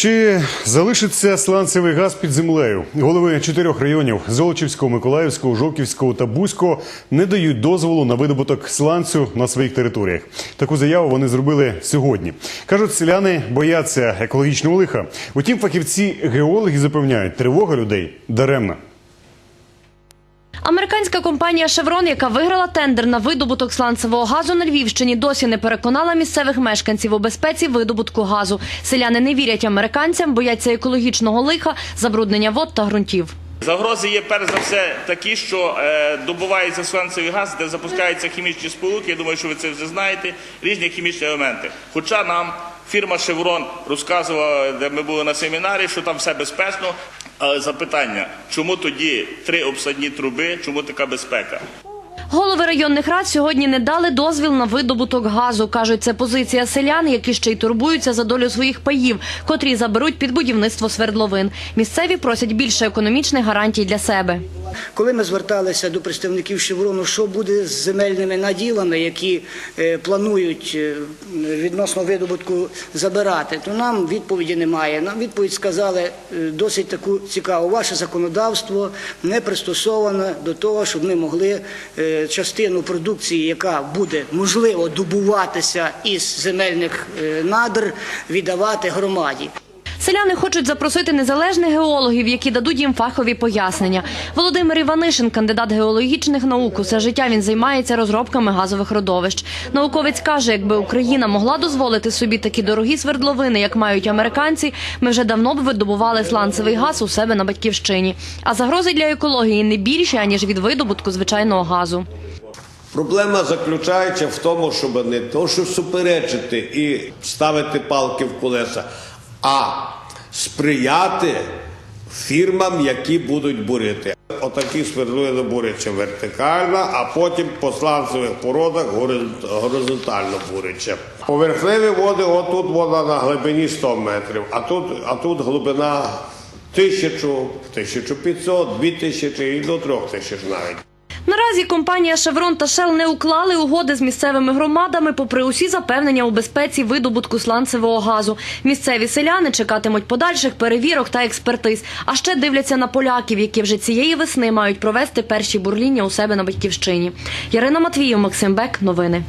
Чи залишиться сланцевий газ під землею? Голови чотирьох районів Золочівського, Миколаївського, Жовківського та Бузького не дають дозволу на видобуток сланцю на своїх територіях. Таку заяву вони зробили сьогодні. кажуть, селяни бояться екологічного лиха. Утім, фахівці геологи запевняють, тривога людей даремна. Американська компанія Шеврон, яка виграла тендер на видобуток сланцевого газу на Львівщині, досі не переконала місцевих мешканців у безпеці видобутку газу. Селяни не вірять американцям, бояться екологічного лиха, забруднення вод та ґрунтів. Загрози є перш за все такі, що е, добувається сланцевий газ, де запускаються хімічні сполуки. Я думаю, що ви це вже знаєте. Різні хімічні елементи. Хоча нам фірма Шеврон розказувала, де ми були на семінарі, що там все безпечно. Але запитання, чому тоді три обсадні труби, чому така безпека? Голови районних рад сьогодні не дали дозвіл на видобуток газу. кажуть, це позиція селян, які ще й турбуються за долю своїх паїв, котрі заберуть під будівництво свердловин. Місцеві просять більше економічних гарантій для себе. Коли ми зверталися до представників Шеврону, що буде з земельними наділами, які е, планують е, відносно видобутку забирати, то нам відповіді немає. Нам відповідь сказали е, досить таку цікаву. Ваше законодавство не пристосоване до того, щоб ми могли частину продукції, яка буде можливо добуватися із земельних надр, віддавати громаді. Селяни хочуть запросити незалежних геологів, які дадуть їм фахові пояснення. Володимир Іванишин, кандидат геологічних наук, усе життя він займається розробками газових родовищ. Науковець каже, якби Україна могла дозволити собі такі дорогі свердловини, як мають американці, ми вже давно б видобували сланцевий газ у себе на батьківщині. А загрози для екології не більші аніж від видобутку звичайного газу. Проблема заключається в тому, щоб не то, що суперечити і ставити палки в колеса, а сприяти фірмам, які будуть бурити. Отакі свердловини буряться вертикально, а потім по сланцевих породах горизонтально буряться. Поверхневі води, отут вода на глибині 100 метрів, а тут, а тут глибина 1000, 1500, 2000 і до 3000 навіть. Наразі компанія Шеврон та Шел не уклали угоди з місцевими громадами, попри усі запевнення у безпеці видобутку сланцевого газу. Місцеві селяни чекатимуть подальших перевірок та експертиз. А ще дивляться на поляків, які вже цієї весни мають провести перші бурління у себе на батьківщині. Ярина Матвіїв, Максим Бек. Новини.